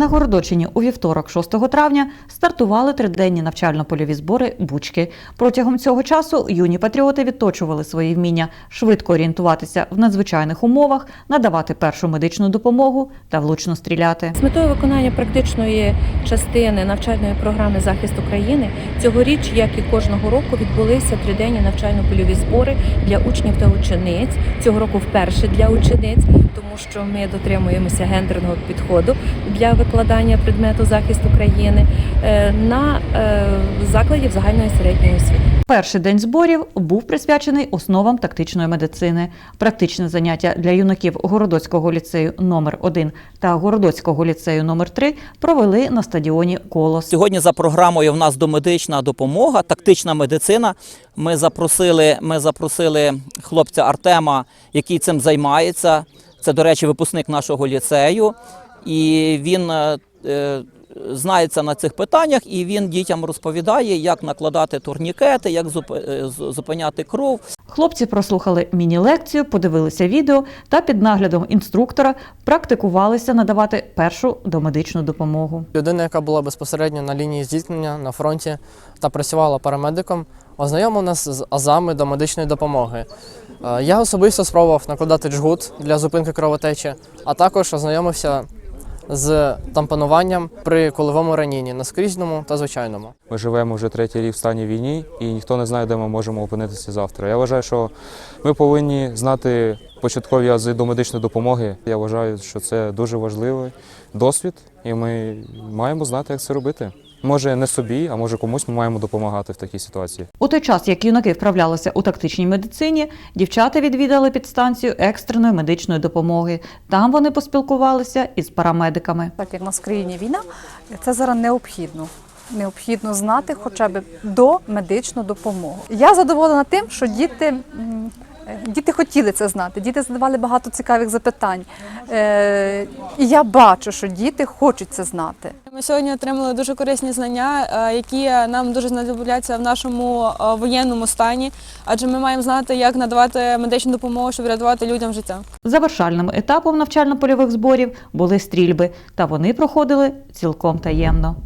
На Городочині у вівторок, 6 травня, стартували триденні навчально-польові збори Бучки. Протягом цього часу юні патріоти відточували свої вміння швидко орієнтуватися в надзвичайних умовах, надавати першу медичну допомогу та влучно стріляти. З метою виконання практичної частини навчальної програми захист України цьогоріч, як і кожного року, відбулися триденні навчально-польові збори для учнів та учениць. Цього року вперше для учениць, тому що ми дотримуємося гендерного підходу для викладання предмету захист України е, на е, закладів загальної середньої освіти. Перший день зборів був присвячений основам тактичної медицини. Практичне заняття для юнаків Городоцького ліцею номер 1 та Городоцького ліцею номер 3 провели на стадіоні Колос. Сьогодні за програмою в нас домедична допомога, тактична медицина. Ми запросили, ми запросили хлопця Артема, який цим займається. Це, до речі, випускник нашого ліцею. І він е, е, знається на цих питаннях, і він дітям розповідає, як накладати турнікети, як е, зупиняти кров. Хлопці прослухали міні-лекцію, подивилися відео та під наглядом інструктора практикувалися надавати першу домедичну допомогу. Людина, яка була безпосередньо на лінії зіткнення на фронті та працювала парамедиком, ознайомив нас з азами до медичної допомоги. Я особисто спробував накладати джгут для зупинки кровотечі, а також ознайомився з тампонуванням при коловому ранінні наскрізному та звичайному. Ми живемо вже третій рік в стані війни, і ніхто не знає, де ми можемо опинитися завтра. Я вважаю, що ми повинні знати початкові ази до медичної допомоги. Я вважаю, що це дуже важливий досвід, і ми маємо знати, як це робити. Може, не собі, а може комусь ми маємо допомагати в такій ситуації. У той час, як юнаки вправлялися у тактичній медицині, дівчата відвідали підстанцію екстреної медичної допомоги. Там вони поспілкувалися із парамедиками. так як в країні війна, це зараз необхідно. Необхідно знати хоча б до медичну допомогу. Я задоволена тим, що діти, діти хотіли це знати. Діти задавали багато цікавих запитань. Е, І я бачу, що діти хочуть це знати. Ми сьогодні отримали дуже корисні знання, е, які нам дуже знадобляться в нашому е, воєнному стані, адже ми маємо знати, як надавати медичну допомогу, щоб рятувати людям життя. Завершальним етапом навчально-польових зборів були стрільби, та вони проходили цілком таємно.